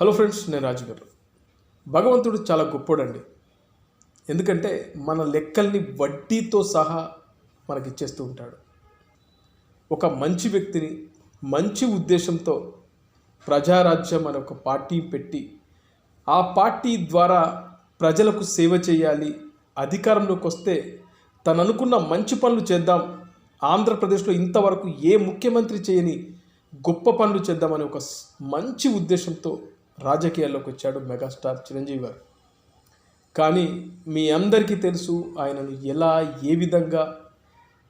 Hello friends నేను రాజు గారు భగవంతుడు చాలా గొప్పోడండి. ఎందుకంటే మన లెక్కల్ని వడ్డీతో సహా మనకి ఇచ్చేస్తూ ఉంటాడు. ఒక మంచి వ్యక్తిని మంచి ఉద్దేశంతో ప్రజారాజ్యం అనే ఒక పార్టీ పెట్టి ఆ పార్టీ ద్వారా ప్రజలకు సేవ చేయాలి అధికారంలోకి వస్తే తను అనుకున్న మంచి పనులు చేద్దాం ఆంధ్రప్రదేశ్లో ఇంతవరకు ఏ ముఖ్యమంత్రి చేయని గొప్ప పనులు చేద్దామనే ఒక మంచి ఉద్దేశంతో రాజకీయాల్లోకి వచ్చాడు మెగాస్టార్ చిరంజీవి గారు. కానీ మీ అందరికీ తెలుసు ఆయనను ఎలా ఏ విధంగా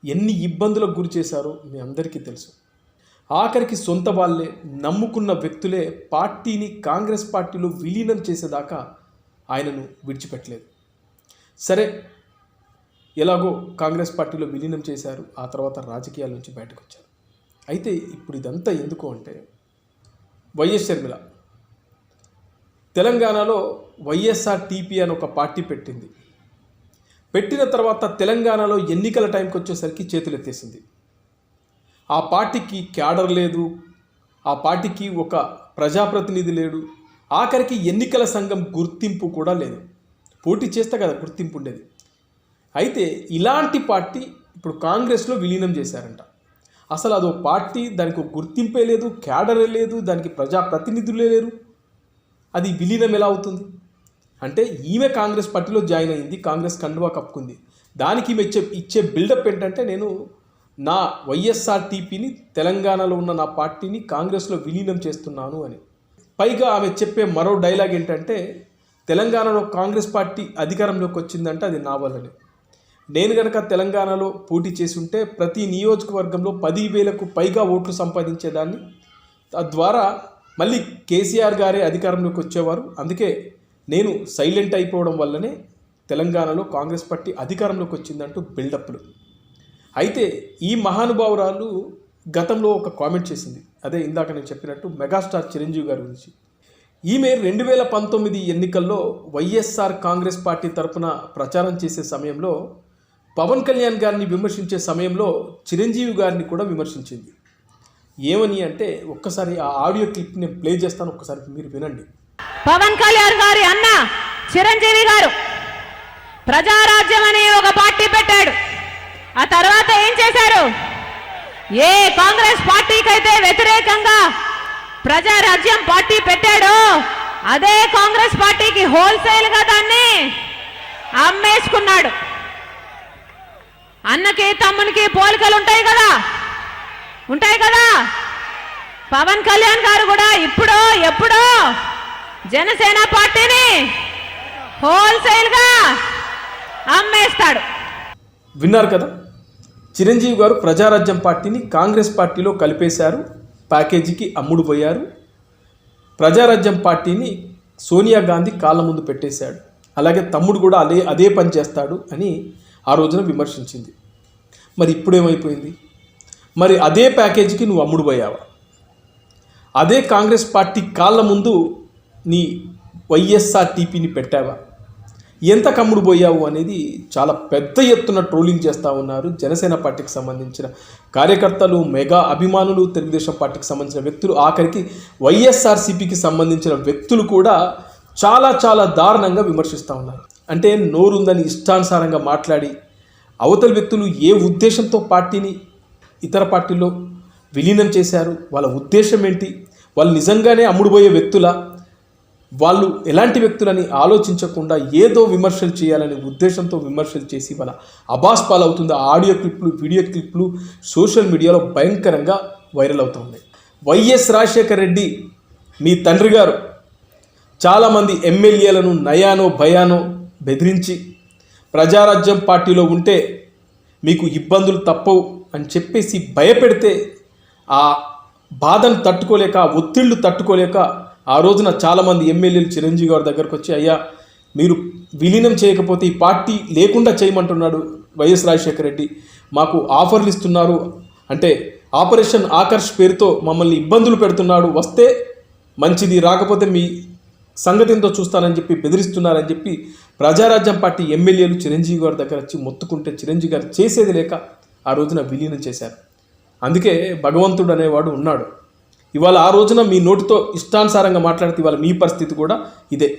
ఎన్ని ఇబ్బందులకు గురి చేశారో మీ అందరికీ తెలుసు. ఆఖరికి సొంత వాళ్ళే నమ్ముకున్న వ్యక్తులే పార్టీని కాంగ్రెస్ పార్టీలో విలీనం చేసేదాకా ఆయనను విడిచిపెట్టలేదు. సరే ఎలాగో కాంగ్రెస్ పార్టీలో విలీనం చేశారు ఆ తర్వాత రాజకీయాల నుంచి బయటకు వచ్చారు. అయితే ఇప్పుడు ఇదంతా ఎందుకు అంటే వైఎస్ షర్మిల తెలంగాణలో వైఎస్ఆర్ టీపీ అని ఒక పార్టీ పెట్టింది. పెట్టిన తర్వాత తెలంగాణలో ఎన్నికల టైంకి వచ్చేసరికి చేతులెత్తేసింది ఆ పార్టీకి క్యాడర్ లేదు ఆ పార్టీకి ఒక ప్రజాప్రతినిధి లేడు ఆఖరికి ఎన్నికల సంఘం గుర్తింపు కూడా లేదు. పోటీ చేస్తే కదా గుర్తింపు ఉండేది. అయితే ఇలాంటి పార్టీ ఇప్పుడు కాంగ్రెస్లో విలీనం చేశారంట. అసలు అదో పార్టీ దానికి ఒక గుర్తింపే లేదు క్యాడరే లేదు దానికి ప్రజాప్రతినిధులే లేరు. అది విలీనం ఎలా అవుతుంది? అంటే ఈమె కాంగ్రెస్ పార్టీలో జాయిన్ అయింది కాంగ్రెస్ కండువా కప్పుకుంది. దానికి ఈమె ఇచ్చే ఇచ్చే బిల్డప్ ఏంటంటే నేను నా వైఎస్ఆర్టీపీని తెలంగాణలో ఉన్న నా పార్టీని కాంగ్రెస్లో విలీనం చేస్తున్నాను అని. పైగా ఆమె చెప్పే మరో డైలాగ్ ఏంటంటే తెలంగాణలో కాంగ్రెస్ పార్టీ అధికారంలోకి వచ్చిందంటే అది నా వల్లనే. నేను కనుక తెలంగాణలో పోటీ చేసి ఉంటే ప్రతి నియోజకవర్గంలో పది వేలకు పైగా ఓట్లు సంపాదించేదాన్ని. తద్వారా మళ్ళీ కేసీఆర్ గారే అధికారంలోకి వచ్చేవారు. అందుకే నేను సైలెంట్ అయిపోవడం వల్లనే తెలంగాణలో కాంగ్రెస్ పార్టీ అధికారంలోకి వచ్చిందంటూ బిల్డప్లు. అయితే ఈ మహానుభావురాలు గతంలో ఒక కామెంట్ చేసింది. అదే ఇందాక నేను చెప్పినట్టు మెగాస్టార్ చిరంజీవి గారి గురించి. ఈమె రెండు వేల పంతొమ్మిది ఎన్నికల్లో వైఎస్ఆర్ కాంగ్రెస్ పార్టీ తరపున ప్రచారం చేసే సమయంలో పవన్ కళ్యాణ్ గారిని విమర్శించే సమయంలో చిరంజీవి గారిని కూడా విమర్శించింది. ఏమని అంటే ఒక్కసారి ఆ ఆడియో క్లిప్ నేను ప్లే చేస్తాను ఒక్కసారి మీరు వినండి. పవన్ కళ్యాణ్ గారి అన్న చిరంజీవి గారు ప్రజారాజ్యం అనే ఒక పార్టీ పెట్టాడు. ఆ తర్వాత ఏం చేశారు? ఏ కాంగ్రెస్ పార్టీకైతే వ్యతిరేకంగా ప్రజారాజ్యం పార్టీ పెట్టాడో అదే కాంగ్రెస్ పార్టీకి హోల్సేల్గా దాన్ని అమ్మేసుకున్నాడు. అన్నకి తమ్మునికి పోలికలు ఉంటాయి కదా. ఉంటాయి కదా? పవన్ కళ్యాణ్ గారు కూడా ఇప్పుడు ఎప్పుడో జనసేన పార్టీని హోల్సేల్గా అమ్మేస్తాడు. విన్నారు కదా? చిరంజీవి గారు ప్రజారాజ్యం పార్టీని కాంగ్రెస్ పార్టీలో కలిపేశారు ప్యాకేజీకి అమ్ముడు పోయారు ప్రజారాజ్యం పార్టీని సోనియా గాంధీ కాళ్ళ ముందు పెట్టేశాడు. అలాగే తమ్ముడు కూడా అదే అదే పని చేస్తాడు అని ఆ రోజున విమర్శించింది. మరి ఇప్పుడేమైపోయింది? మరి అదే ప్యాకేజీకి నువ్వు అమ్ముడు పోయావా? అదే కాంగ్రెస్ పార్టీ కాళ్ళ ముందు నీ వైఎస్ఆర్టీపీని పెట్టావా? ఎంత కమ్ముడు పోయావు అనేది చాలా పెద్ద ఎత్తున ట్రోలింగ్ చేస్తూ ఉన్నారు జనసేన పార్టీకి సంబంధించిన కార్యకర్తలు మెగా అభిమానులు తెలుగుదేశం పార్టీకి సంబంధించిన వ్యక్తులు. ఆఖరికి వైఎస్ఆర్సీపీకి సంబంధించిన వ్యక్తులు కూడా చాలా చాలా దారుణంగా విమర్శిస్తూ ఉన్నారు. అంటే నోరుందని ఇష్టానుసారంగా మాట్లాడి అవతల వ్యక్తులు ఏ ఉద్దేశంతో పార్టీని ఇతర పార్టీల్లో విలీనం చేశారు. వాళ్ళ ఉద్దేశం ఏంటి? వాళ్ళు నిజంగానే అమ్ముడుపోయే వ్యక్తుల? వాళ్ళు ఎలాంటి వ్యక్తులని ఆలోచించకుండా ఏదో విమర్శలు చేయాలనే ఉద్దేశంతో విమర్శలు చేసి వాళ్ళ అబాస్ పాలవుతుంది ఆడియో క్లిప్లు వీడియో క్లిప్లు సోషల్ మీడియాలో భయంకరంగా వైరల్ అవుతూ ఉన్నాయి. వైఎస్ రాజశేఖర రెడ్డి మీ తండ్రి గారు చాలామంది ఎమ్మెల్యేలను నయానో భయానో బెదిరించి ప్రజారాజ్యం పార్టీలో ఉంటే మీకు ఇబ్బందులు తప్పవు. అని చెప్పేసి భయపెడితే ఆ బాధను తట్టుకోలేక ఒత్తిళ్ళు ఒత్తిళ్ళు తట్టుకోలేక ఆ రోజున చాలామంది ఎమ్మెల్యేలు చిరంజీవి గారి దగ్గరకు వచ్చి అయ్యా మీరు విలీనం చేయకపోతే ఈ పార్టీ లేకుండా చేయమంటున్నాడు వైఎస్ రాజశేఖర రెడ్డి. మాకు ఆఫర్లు ఇస్తున్నారు. అంటే ఆపరేషన్ ఆకర్ష్ పేరుతో మమ్మల్ని ఇబ్బందులు పెడుతున్నాడు. వస్తే మంచిది రాకపోతే మీ సంగతి ఎంతో చూస్తానని చెప్పి బెదిరిస్తున్నారని చెప్పి ప్రజారాజ్యం పార్టీ ఎమ్మెల్యేలు చిరంజీవి గారి దగ్గర వచ్చి మొత్తుకుంటే చిరంజీవి గారు చేసేది లేక ఆ రోజున విలీనం చేశారు. అందుకే భగవంతుడు అనేవాడు ఉన్నాడు. ఇవాళ ఆ రోజున మీ నోటితో ఇష్టానుసారంగా మాట్లాడితే ఇవాళ మీ పరిస్థితి కూడా ఇదే.